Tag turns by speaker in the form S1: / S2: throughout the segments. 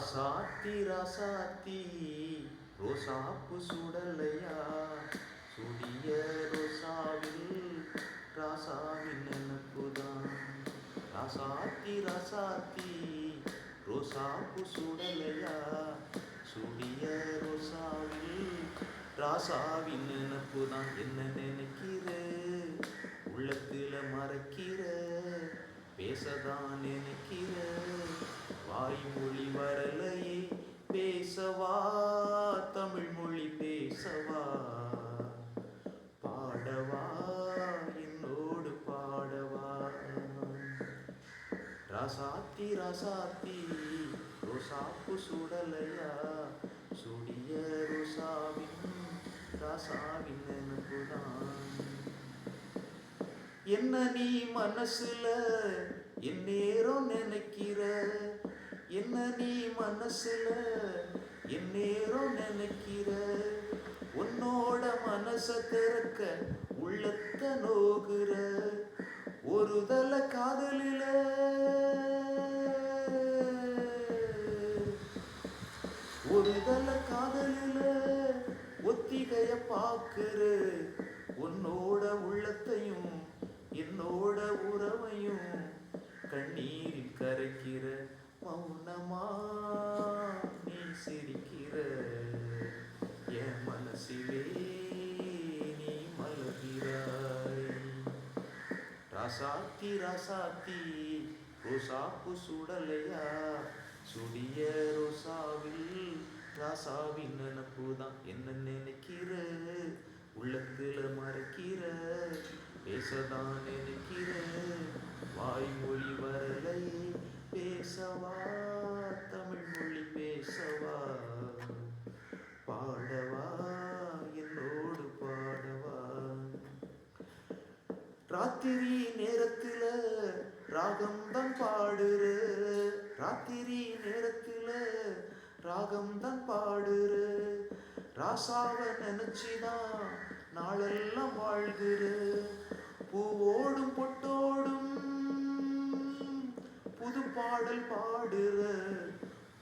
S1: ராசாத்தி ராசாத்தி ரோசாப்பு சுடலையா? சுடிய ரோசாவில் ராசாவின் நினப்புதான் ராசாத்தி ராசாத்தி ரோசாப்பு சுடலையா? சுடிய ரோசாவில் ராசாவின் நினப்புதான் என்ன நினைக்கிற? உள்ளத்தில் மறக்கிற? பேசதான் நினைக்கிற? வாய்மொழி வரலையே பேசவா தமிழ் மொழி பேசவா? பாடவா என்னோடு பாடவா? ராசாத்தி ராசாத்தி ரோசாப்பு சுடலையா? சுடிய ரோசாவின் ராசாவின் நினைப்புதான் என்ன நீ மனசுல என் நேரம் நினைக்கிற? நீ மனசுல என் நினைக்கிற? உன்னோட மனச திறக்க உள்ளத்த நோகுற ஒரு தல காதலில. ஒரு தல காதலில ஒத்திகைய பாக்குற உன்னோட உள்ள மௌனமா நீ சிரிக்கிற என் மனசிலே நீ மலகிறாய் ராசாத்தி ராசாத்தி ரோசாப்பு சுடலையா? சுடிய ரோசாவில் ராசாவின் நினப்புதான் என்ன நினைக்கிற? உள்ளத்தில் மறைக்கிற பேசதான் நினைக்கிற. வாய்மொழி வர பேசவா தமிழ் மொழி பேசவா பாடவா என்னோடு பாடவா? ராத்திரி நேரத்துல ராகம்தான் பாடுற ராத்திரி நேரத்துல ராகம்தான் பாடுற. ராசாவ நினைச்சுதான் நாளெல்லாம் வாழ்கிற பாடல் பாடுற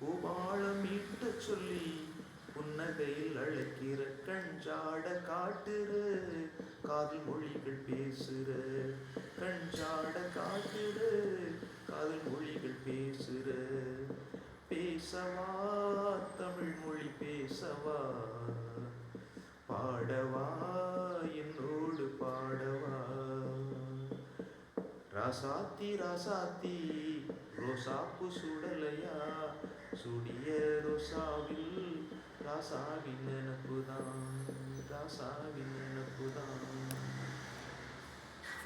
S1: பூபாளம் ஈட்ட சொல்லி புன்னகையில் அழைக்கிற கஞ்சாட காட்டுற. காதல் மொழிகள் பேசுற கஞ்சாட காட்டுற. காதல் மொழிகள் பேசுற. பேசவா தமிழ் மொழி பேசவா. பாடவா என்னோடு பாடவா. ராசாத்தி ராசாத்தி ரோசாப்பு சுடலையா? சுடிய ரோசாவில் ராசாவின் நினப்புதான் ராசாவின் நினப்புதான்.